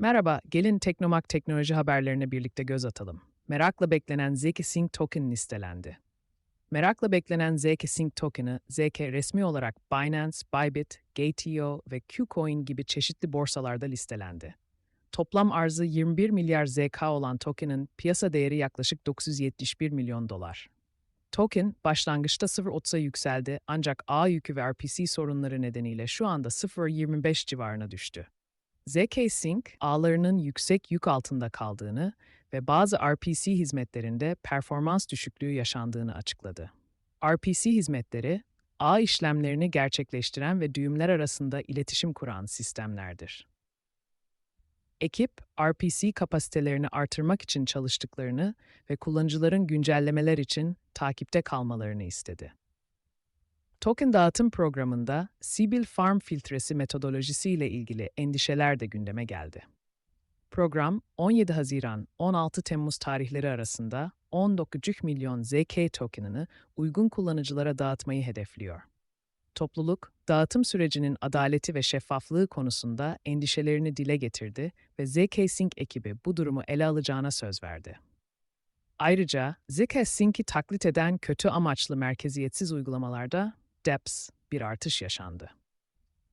Merhaba, gelin Teknomak teknoloji haberlerine birlikte göz atalım. Merakla beklenen ZK Sync token listelendi. Merakla beklenen ZK Sync token'ı ZK resmi olarak Binance, Bybit, Gate.io ve Qcoin gibi çeşitli borsalarda listelendi. Toplam arzı 21 milyar ZK olan token'ın piyasa değeri yaklaşık 971 milyon dolar. Token başlangıçta 0.30'a yükseldi ancak ağ yükü ve RPC sorunları nedeniyle şu anda 0.25 civarına düştü. ZK Sync, ağlarının yüksek yük altında kaldığını ve bazı RPC hizmetlerinde performans düşüklüğü yaşandığını açıkladı. RPC hizmetleri, ağ işlemlerini gerçekleştiren ve düğümler arasında iletişim kuran sistemlerdir. Ekip, RPC kapasitelerini artırmak için çalıştıklarını ve kullanıcıların güncellemeler için takipte kalmalarını istedi. Token dağıtım programında Sibyl Farm filtresi metodolojisi ile ilgili endişeler de gündeme geldi. Program 17 Haziran 16 Temmuz tarihleri arasında 19 milyon ZK tokenını uygun kullanıcılara dağıtmayı hedefliyor. Topluluk, dağıtım sürecinin adaleti ve şeffaflığı konusunda endişelerini dile getirdi ve ZK Sync ekibi bu durumu ele alacağına söz verdi. Ayrıca ZK Sync'i taklit eden kötü amaçlı merkeziyetsiz uygulamalarda DEPS bir artış yaşandı.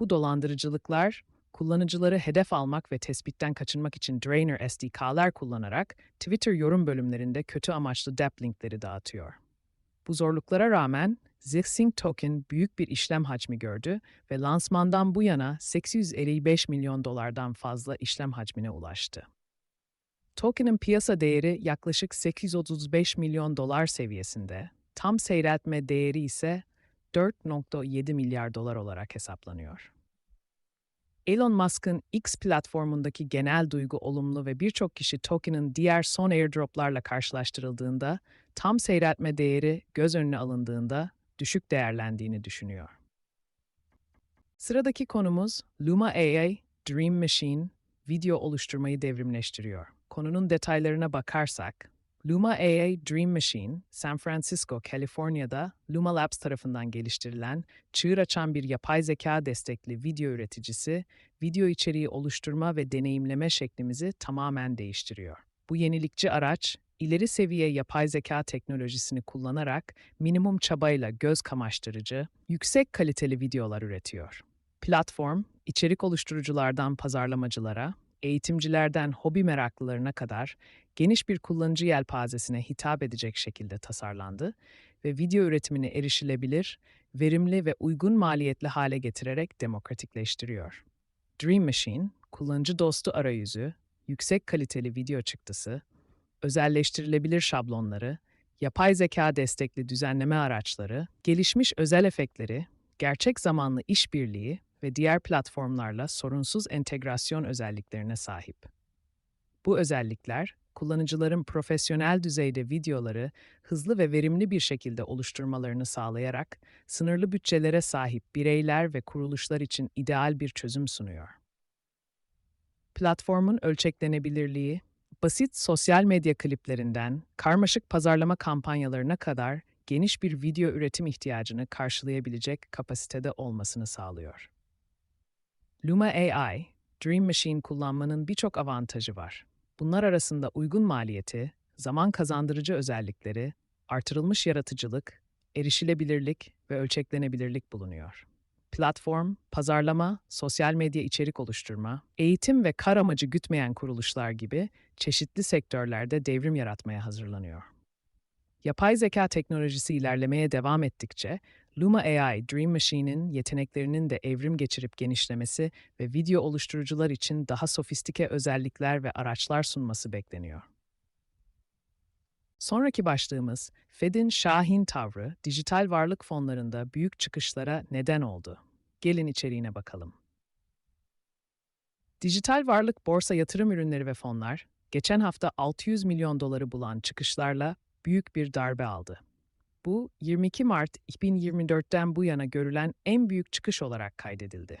Bu dolandırıcılıklar, kullanıcıları hedef almak ve tespitten kaçınmak için Drainer SDK'lar kullanarak Twitter yorum bölümlerinde kötü amaçlı DEP linkleri dağıtıyor. Bu zorluklara rağmen Zixing Token büyük bir işlem hacmi gördü ve lansmandan bu yana 855 milyon dolardan fazla işlem hacmine ulaştı. Token'ın piyasa değeri yaklaşık 835 milyon dolar seviyesinde, tam seyreltme değeri ise 4.7 milyar dolar olarak hesaplanıyor. Elon Musk'ın X platformundaki genel duygu olumlu ve birçok kişi token'ın diğer son airdroplarla karşılaştırıldığında, tam seyreltme değeri göz önüne alındığında düşük değerlendiğini düşünüyor. Sıradaki konumuz Luma AI, Dream Machine, video oluşturmayı devrimleştiriyor. Konunun detaylarına bakarsak, Luma AI Dream Machine, San Francisco, Kaliforniya'da Luma Labs tarafından geliştirilen, çığır açan bir yapay zeka destekli video üreticisi, video içeriği oluşturma ve deneyimleme şeklimizi tamamen değiştiriyor. Bu yenilikçi araç, ileri seviye yapay zeka teknolojisini kullanarak minimum çabayla göz kamaştırıcı, yüksek kaliteli videolar üretiyor. Platform, içerik oluşturuculardan pazarlamacılara, eğitimcilerden hobi meraklılarına kadar geniş bir kullanıcı yelpazesine hitap edecek şekilde tasarlandı ve video üretimini erişilebilir, verimli ve uygun maliyetli hale getirerek demokratikleştiriyor. Dream Machine, kullanıcı dostu arayüzü, yüksek kaliteli video çıktısı, özelleştirilebilir şablonları, yapay zeka destekli düzenleme araçları, gelişmiş özel efektleri, gerçek zamanlı işbirliği ve diğer platformlarla sorunsuz entegrasyon özelliklerine sahip. Bu özellikler, kullanıcıların profesyonel düzeyde videoları hızlı ve verimli bir şekilde oluşturmalarını sağlayarak sınırlı bütçelere sahip bireyler ve kuruluşlar için ideal bir çözüm sunuyor. Platformun ölçeklenebilirliği, basit sosyal medya kliplerinden karmaşık pazarlama kampanyalarına kadar geniş bir video üretim ihtiyacını karşılayabilecek kapasitede olmasını sağlıyor. Luma AI, Dream Machine kullanmanın birçok avantajı var. Bunlar arasında uygun maliyeti, zaman kazandırıcı özellikleri, artırılmış yaratıcılık, erişilebilirlik ve ölçeklenebilirlik bulunuyor. Platform, pazarlama, sosyal medya içerik oluşturma, eğitim ve kar amacı gütmeyen kuruluşlar gibi çeşitli sektörlerde devrim yaratmaya hazırlanıyor. Yapay zeka teknolojisi ilerlemeye devam ettikçe, Luma AI Dream Machine'in yeteneklerinin de evrim geçirip genişlemesi ve video oluşturucular için daha sofistike özellikler ve araçlar sunması bekleniyor. Sonraki başlığımız, Fed'in Şahin tavrı dijital varlık fonlarında büyük çıkışlara neden oldu. Gelin içeriğine bakalım. Dijital varlık borsa yatırım ürünleri ve fonlar, geçen hafta 600 milyon doları bulan çıkışlarla büyük bir darbe aldı. Bu 22 Mart 2024'ten bu yana görülen en büyük çıkış olarak kaydedildi.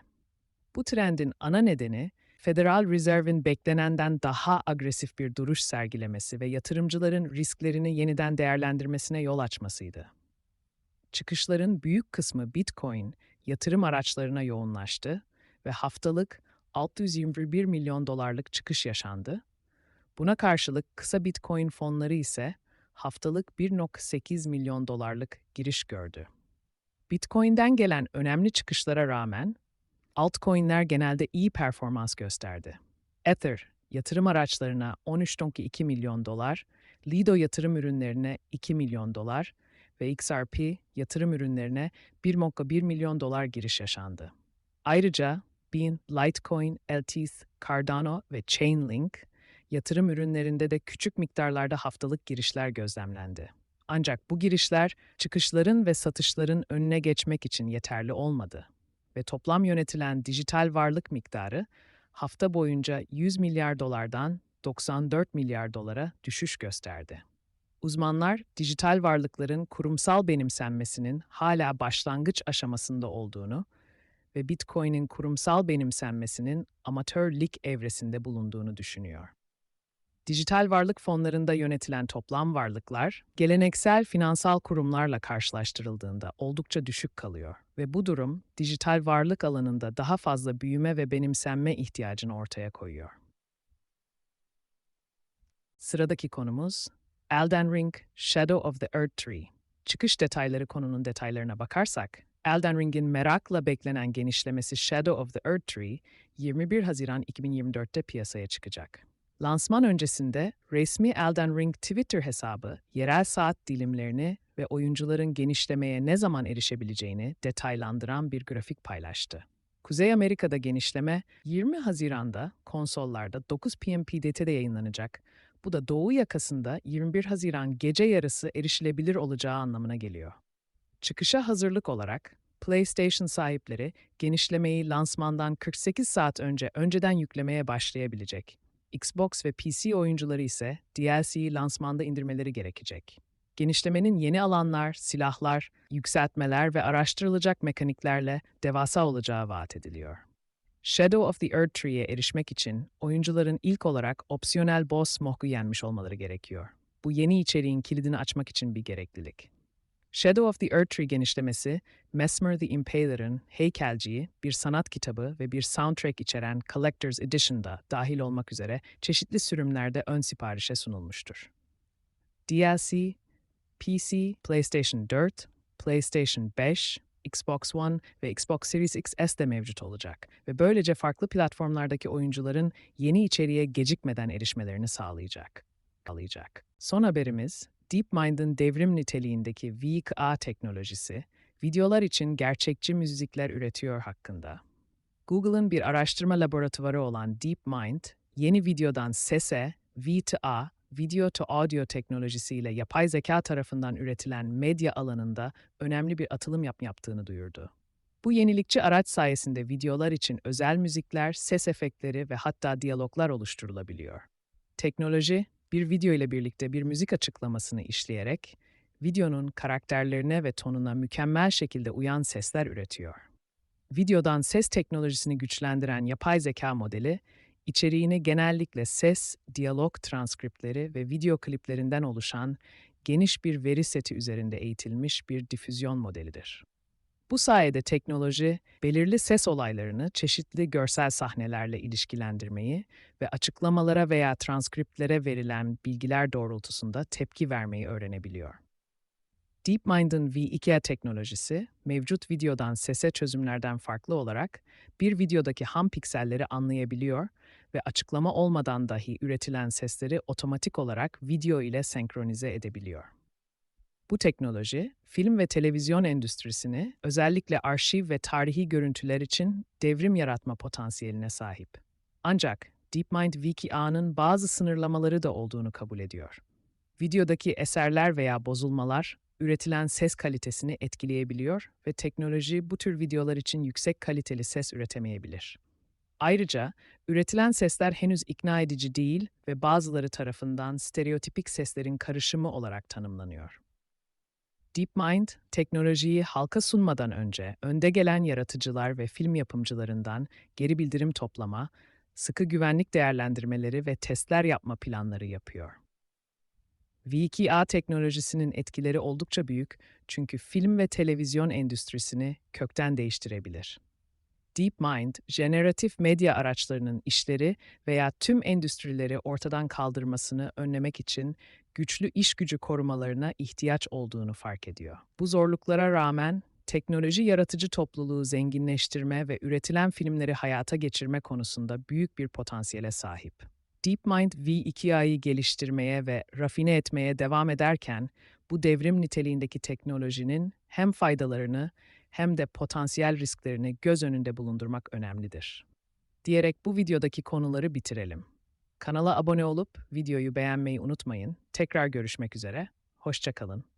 Bu trendin ana nedeni Federal Reserve'in beklenenden daha agresif bir duruş sergilemesi ve yatırımcıların risklerini yeniden değerlendirmesine yol açmasıydı. Çıkışların büyük kısmı Bitcoin, yatırım araçlarına yoğunlaştı ve haftalık 621 milyon dolarlık çıkış yaşandı. Buna karşılık kısa Bitcoin fonları ise haftalık 1.8 milyon dolarlık giriş gördü. Bitcoin'den gelen önemli çıkışlara rağmen altcoin'ler genelde iyi performans gösterdi. Ether yatırım araçlarına 13.2 milyon dolar, Lido yatırım ürünlerine 2 milyon dolar ve XRP yatırım ürünlerine 1.1 milyon dolar giriş yaşandı. Ayrıca Bean, Litecoin, Elteeth, Cardano ve Chainlink yatırım ürünlerinde de küçük miktarlarda haftalık girişler gözlemlendi. Ancak bu girişler çıkışların ve satışların önüne geçmek için yeterli olmadı ve toplam yönetilen dijital varlık miktarı hafta boyunca 100 milyar dolardan 94 milyar dolara düşüş gösterdi. Uzmanlar, dijital varlıkların kurumsal benimsenmesinin hala başlangıç aşamasında olduğunu ve Bitcoin'in kurumsal benimsenmesinin amatörlik evresinde bulunduğunu düşünüyor. Dijital varlık fonlarında yönetilen toplam varlıklar, geleneksel finansal kurumlarla karşılaştırıldığında oldukça düşük kalıyor ve bu durum dijital varlık alanında daha fazla büyüme ve benimsenme ihtiyacını ortaya koyuyor. Sıradaki konumuz Elden Ring Shadow of the Earth Tree. Çıkış detayları konunun detaylarına bakarsak, Elden Ring'in merakla beklenen genişlemesi Shadow of the Earth Tree 21 Haziran 2024'te piyasaya çıkacak. Lansman öncesinde resmi Elden Ring Twitter hesabı yerel saat dilimlerini ve oyuncuların genişlemeye ne zaman erişebileceğini detaylandıran bir grafik paylaştı. Kuzey Amerika'da genişleme 20 Haziran'da konsollarda 9 p.m. PDT'de yayınlanacak. Bu da Doğu yakasında 21 Haziran gece yarısı erişilebilir olacağı anlamına geliyor. Çıkışa hazırlık olarak PlayStation sahipleri genişlemeyi lansmandan 48 saat önce önceden yüklemeye başlayabilecek. Xbox ve PC oyuncuları ise DLC'yi lansmanda indirmeleri gerekecek. Genişlemenin yeni alanlar, silahlar, yükseltmeler ve araştırılacak mekaniklerle devasa olacağı vaat ediliyor. Shadow of the Earth Tree'ye erişmek için oyuncuların ilk olarak opsiyonel boss Mohg'u yenmiş olmaları gerekiyor. Bu yeni içeriğin kilidini açmak için bir gereklilik. Shadow of the Earth Tree genişlemesi, Mesmer the Impaler'ın Heykelciyi, bir sanat kitabı ve bir soundtrack içeren Collector's Edition'da dahil olmak üzere çeşitli sürümlerde ön siparişe sunulmuştur. DLC, PC, PlayStation 4, PlayStation 5, Xbox One ve Xbox Series XS de mevcut olacak ve böylece farklı platformlardaki oyuncuların yeni içeriğe gecikmeden erişmelerini sağlayacak. sağlayacak. Son haberimiz, DeepMind'ın devrim niteliğindeki Weak-A teknolojisi, videolar için gerçekçi müzikler üretiyor hakkında. Google'ın bir araştırma laboratuvarı olan DeepMind, yeni videodan sese, V-to-A, video to audio teknolojisiyle yapay zeka tarafından üretilen medya alanında önemli bir atılım yap yaptığını duyurdu. Bu yenilikçi araç sayesinde videolar için özel müzikler, ses efektleri ve hatta diyaloglar oluşturulabiliyor. Teknoloji, bir video ile birlikte bir müzik açıklamasını işleyerek videonun karakterlerine ve tonuna mükemmel şekilde uyan sesler üretiyor. Videodan ses teknolojisini güçlendiren yapay zeka modeli, içeriğini genellikle ses, diyalog transkriptleri ve video kliplerinden oluşan geniş bir veri seti üzerinde eğitilmiş bir difüzyon modelidir. Bu sayede teknoloji, belirli ses olaylarını çeşitli görsel sahnelerle ilişkilendirmeyi ve açıklamalara veya transkriptlere verilen bilgiler doğrultusunda tepki vermeyi öğrenebiliyor. DeepMind'ın V2A teknolojisi, mevcut videodan sese çözümlerden farklı olarak bir videodaki ham pikselleri anlayabiliyor ve açıklama olmadan dahi üretilen sesleri otomatik olarak video ile senkronize edebiliyor. Bu teknoloji, film ve televizyon endüstrisini özellikle arşiv ve tarihi görüntüler için devrim yaratma potansiyeline sahip. Ancak DeepMind Wiki-A'nın bazı sınırlamaları da olduğunu kabul ediyor. Videodaki eserler veya bozulmalar üretilen ses kalitesini etkileyebiliyor ve teknoloji bu tür videolar için yüksek kaliteli ses üretemeyebilir. Ayrıca üretilen sesler henüz ikna edici değil ve bazıları tarafından stereotipik seslerin karışımı olarak tanımlanıyor. DeepMind, teknolojiyi halka sunmadan önce önde gelen yaratıcılar ve film yapımcılarından geri bildirim toplama, sıkı güvenlik değerlendirmeleri ve testler yapma planları yapıyor. V2A teknolojisinin etkileri oldukça büyük çünkü film ve televizyon endüstrisini kökten değiştirebilir. DeepMind, jeneratif medya araçlarının işleri veya tüm endüstrileri ortadan kaldırmasını önlemek için güçlü iş gücü korumalarına ihtiyaç olduğunu fark ediyor. Bu zorluklara rağmen teknoloji yaratıcı topluluğu zenginleştirme ve üretilen filmleri hayata geçirme konusunda büyük bir potansiyele sahip. DeepMind V2I'yi geliştirmeye ve rafine etmeye devam ederken bu devrim niteliğindeki teknolojinin hem faydalarını hem de potansiyel risklerini göz önünde bulundurmak önemlidir. Diyerek bu videodaki konuları bitirelim. Kanala abone olup videoyu beğenmeyi unutmayın. Tekrar görüşmek üzere. Hoşçakalın.